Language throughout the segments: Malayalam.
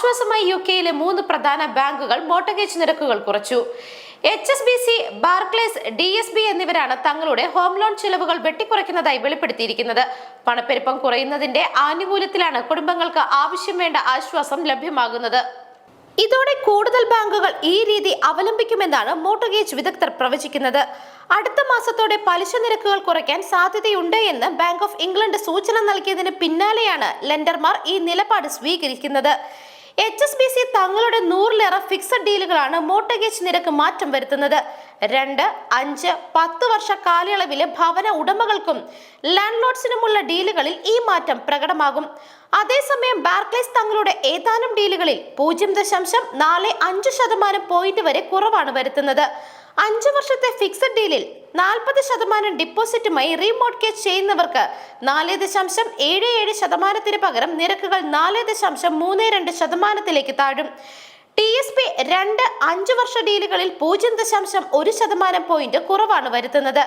ആശ്വാസമായി യു കെയിലെ മൂന്ന് പ്രധാന ബാങ്കുകൾ മോട്ടഗേജ് നിരക്കുകൾ കുറച്ചു. H S B C Barclays D S B എന്നിവരാണ് തങ്ങളുടെ ഹോം ലോൺ ചെലവുകൾ വെട്ടിക്കുറയ്ക്കുന്നതായി വെളിപ്പെടുത്തിയിരിക്കുന്നത്. പണപ്പെരുപ്പം കുറയുന്നതിന്റെ ആനുകൂല്യത്തിലാണ് കുടുംബങ്ങൾക്ക് ആവശ്യം വേണ്ട ആശ്വാസം ലഭ്യമാകുന്നത്. ഇതോടെ കൂടുതൽ ബാങ്കുകൾ ഈ രീതി അവലംബിക്കുമെന്നാണ് മോട്ടോഗേജ് വിദഗ്ധർ പ്രവചിക്കുന്നത്. അടുത്ത മാസത്തോടെ പലിശ നിരക്കുകൾ കുറയ്ക്കാൻ സാധ്യതയുണ്ട് എന്ന് ബാങ്ക് ഓഫ് ഇംഗ്ലണ്ട് സൂചന നൽകിയതിന് പിന്നാലെയാണ് ലെൻഡർമാർ ഈ നിലപാട് സ്വീകരിക്കുന്നത്. എച്ച് എസ് ബി സി തങ്ങളുടെ നൂറിലേറെ ഫിക്സഡ് ഡീലുകളാണ് മോട്ടഗേജ് നിരക്ക് മാറ്റം വരുത്തുന്നത്. രണ്ട് അഞ്ച് പത്ത് വർഷ കാലയളവിലെ ഭവന ഉടമകൾക്കും ലാൻഡ് ലോഡ്സിനുമുള്ള ഡീലുകളിൽ ഈ മാറ്റം പ്രകടമാകും. അതേസമയം ബാർക്ലേസ് തങ്ങളുടെ ഏതാനും ഡീലുകളിൽ പൂജ്യം ദശാംശം നാല് അഞ്ച് ശതമാനം പോയിന്റ് വരെ കുറവാണ് വരുത്തുന്നത്. അഞ്ച് വർഷത്തെ ഫിക്സഡ് ഡീലിൽ നാൽപ്പത് ശതമാനം ഡിപ്പോസിറ്റുമായി റീമോഡ്ഗേജ് ചെയ്യുന്നവർക്ക് നാല് ദശാംശം ഏഴ് ഏഴ് ശതമാനത്തിന് പകരം നിരക്കുകൾ നാല് ദശാംശം മൂന്ന് രണ്ട് ശതമാനത്തിലേക്ക് താഴും. ടി എസ് പി രണ്ട് അഞ്ച് വർഷ ഡീലുകളിൽ പൂജ്യം ദശാംശം ഒരു ശതമാനം പോയിന്റ് കുറവാണ് വരുത്തുന്നത്.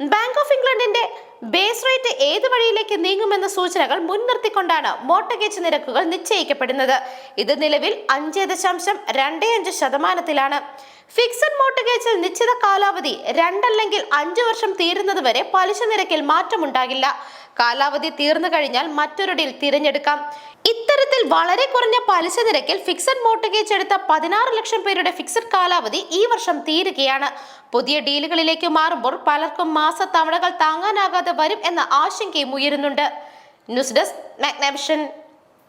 ബാങ്ക് ഓഫ് ഇംഗ്ലണ്ടിന്റെ ബേസ് റേറ്റ് ഏത് വഴിയിലേക്ക് നീങ്ങുമെന്ന സൂചനകൾ മുൻനിർത്തിക്കൊണ്ടാണ് മോട്ടഗേജ് നിരക്കുകൾ നിശ്ചയിക്കപ്പെടുന്നത്. ഇത് നിലവിൽ അഞ്ച് ദശാംശം രണ്ട് അഞ്ച് ശതമാനത്തിലാണ്. ഫിക്സഡ് മോട്ടഗേജിൽ നിശ്ചിത കാലാവധി രണ്ടല്ലെങ്കിൽ അഞ്ചു വർഷം തീരുന്നത് വരെ പലിശ നിരക്കിൽ മാറ്റമുണ്ടാകില്ല. കാലാവധി തീർന്നു കഴിഞ്ഞാൽ മറ്റൊരു ഡീൽ തിരഞ്ഞെടുക്കാം. ഇത്തരത്തിൽ വളരെ കുറഞ്ഞ പലിശ നിരക്കിൽ ഫിക്സഡ് മോട്ടഗേജ് എടുത്ത പതിനാറ് ലക്ഷം പേരുടെ ഫിക്സഡ് കാലാവധി ഈ വർഷം തീരുകയാണ്. പുതിയ ഡീലുകളിലേക്ക് മാറുമ്പോൾ പലർക്കും മാസ തവണകൾ താങ്ങാനാകാതെ വരും എന്ന ആശങ്കയും ഉയരുന്നുണ്ട്. News desk Magnavision.